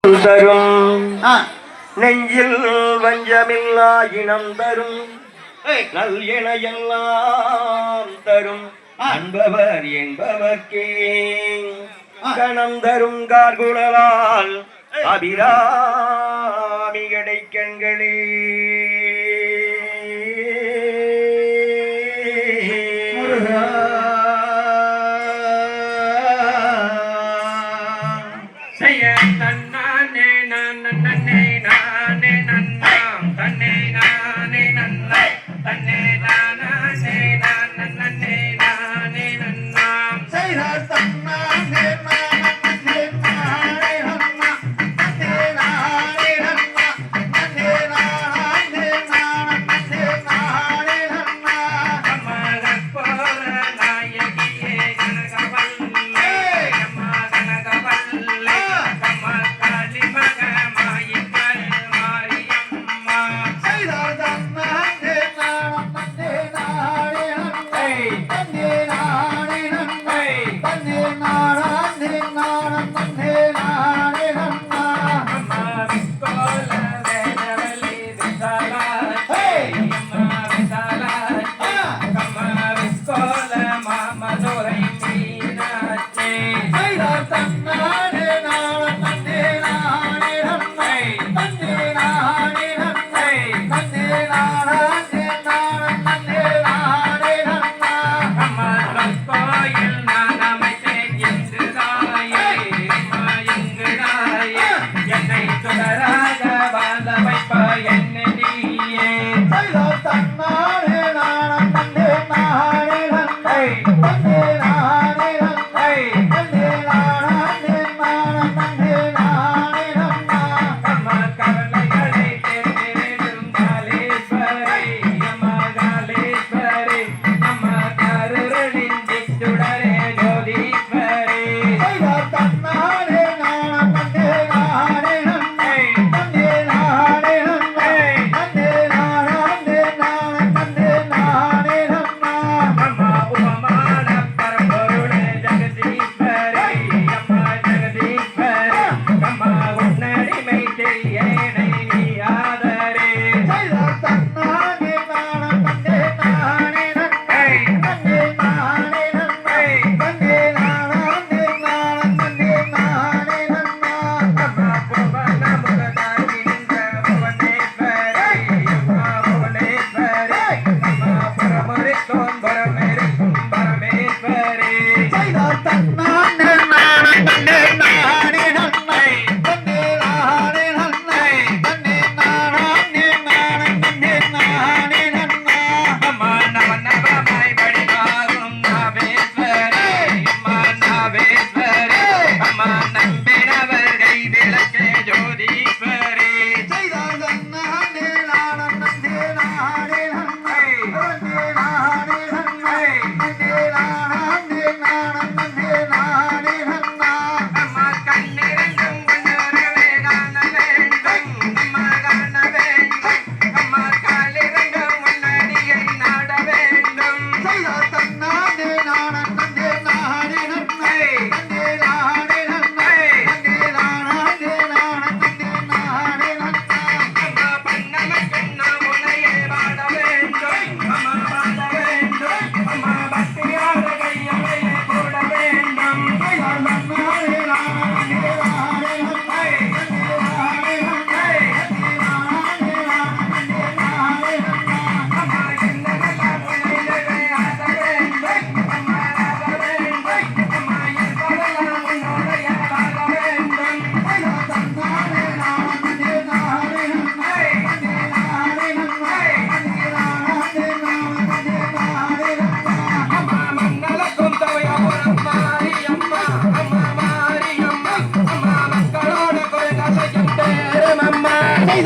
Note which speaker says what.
Speaker 1: தரும். நெஞ்சில் வஞ்சமில்லா இனம் தரும். நல் என எல்லாம் தரும் அன்பவர் என்பவர்க்கே. கணம் தரும் கார்குழலால் அபிராமி
Speaker 2: கிடைக்கண்களே. जाने